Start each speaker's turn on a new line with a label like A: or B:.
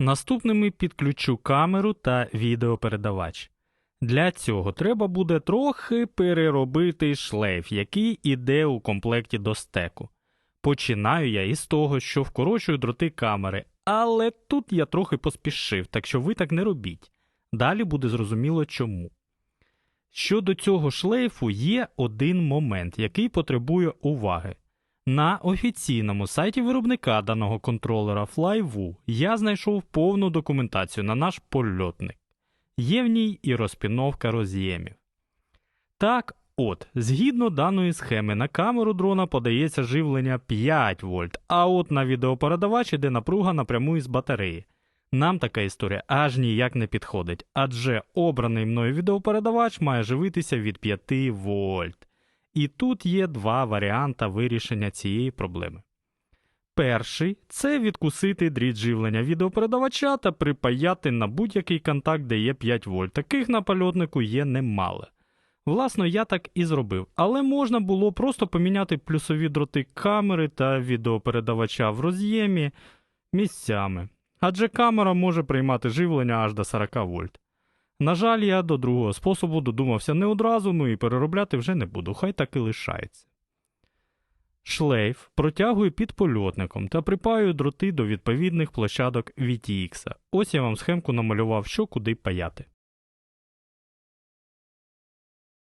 A: Наступними підключу камеру та відеопередавач. Для цього треба буде трохи переробити шлейф, який іде у комплекті до стеку. Починаю я із того, що вкорочую дроти камери, але тут я трохи поспішив, так що ви так не робіть. Далі буде зрозуміло чому. Щодо цього шлейфу є один момент, який потребує уваги. На офіційному сайті виробника даного контролера FlyWoo я знайшов повну документацію на наш польотник. Є в ній і розпіновка роз'ємів. Так, от, згідно даної схеми, на камеру дрона подається живлення 5 вольт, а от на відеопередавач іде напруга напряму із батареї. Нам така історія аж ніяк не підходить, адже обраний мною відеопередавач має живитися від 5 вольт. І тут є два варіанти вирішення цієї проблеми. Перший це відкусити дріт живлення відеопередавача та припаяти на будь-який контакт, де є 5 вольт. Таких на польотнику є немало. Власно, я так і зробив, але можна було просто поміняти плюсові дроти камери та відеопередавача в роз'ємі місцями. Адже камера може приймати живлення аж до 40 вольт. На жаль, я до другого способу додумався не одразу, ну і переробляти вже не буду, хай так і лишається. Шлейф протягую під польотником та припаю дроти до відповідних площадок VTX. Ось я вам схемку намалював, що куди паяти.